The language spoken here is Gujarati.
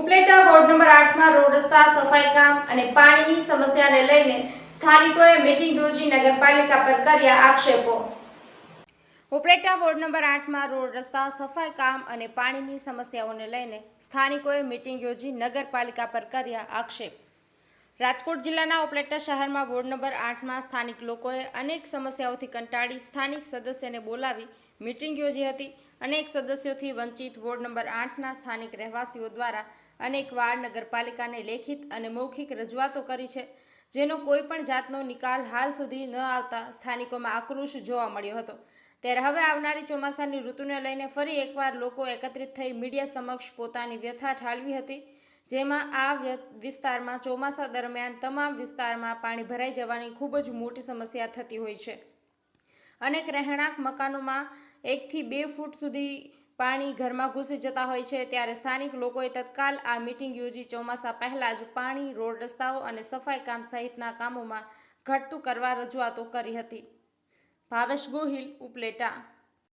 ઉપલેટા વોર્ડ નંબર આઠમાં રોડ રસ્તા, સફાઈ કામ અને પાણીની સમસ્યાને લઈને સ્થાનિકોએ મીટિંગ યોજી નગરપાલિકા પર કર્યા આક્ષેપો. ઉપલેટા વોર્ડ નંબર આઠમાં રોડ રસ્તા, સફાઈ કામ અને પાણીની સમસ્યાઓને લઈને સ્થાનિકોએ મીટિંગ યોજી નગરપાલિકા પર કર્યા આક્ષેપ. રાજકોટ જિલ્લાના ઓપલેટા શહેરમાં વોર્ડ નંબર આઠમાં સ્થાનિક લોકોએ અનેક સમસ્યાઓથી કંટાળી સ્થાનિક સદસ્યને બોલાવી મીટિંગ યોજી હતી. અનેક સદસ્યોથી વંચિત વોર્ડ નંબર આઠના સ્થાનિક રહેવાસીઓ દ્વારા અનેકવાર નગરપાલિકાને લેખિત અને મૌખિક રજૂઆતો કરી છે, જેનો કોઈ પણ જાતનો નિકાલ હાલ સુધી ન આવતા સ્થાનિકોમાં આક્રોશ જોવા મળ્યો હતો. ત્યારે હવે આવનારી ચોમાસાની ઋતુને લઈને ફરી એકવાર લોકો એકત્રિત થઈ મીડિયા સમક્ષ પોતાની વ્યથા ઠાલવી હતી. જેમાં આ વિસ્તારમાં ચોમાસા દરમિયાન તમામ વિસ્તારમાં પાણી ભરાઈ જવાની ખૂબ જ મોટી સમસ્યા થતી હોય છે. અનેક રહેણાંક મકાનોમાં એકથી બે ફૂટ સુધી પાણી ઘરમાં ઘૂસી જતા હોય છે. ત્યારે સ્થાનિક લોકોએ તત્કાલ આ મીટિંગ યોજી ચોમાસા પહેલાં જ પાણી, રોડ રસ્તાઓ અને સફાઈ કામ સહિતના કામોમાં ઘટતું કરવા રજૂઆતો કરી હતી. ભાવેશ ગોહિલ, ઉપલેટા.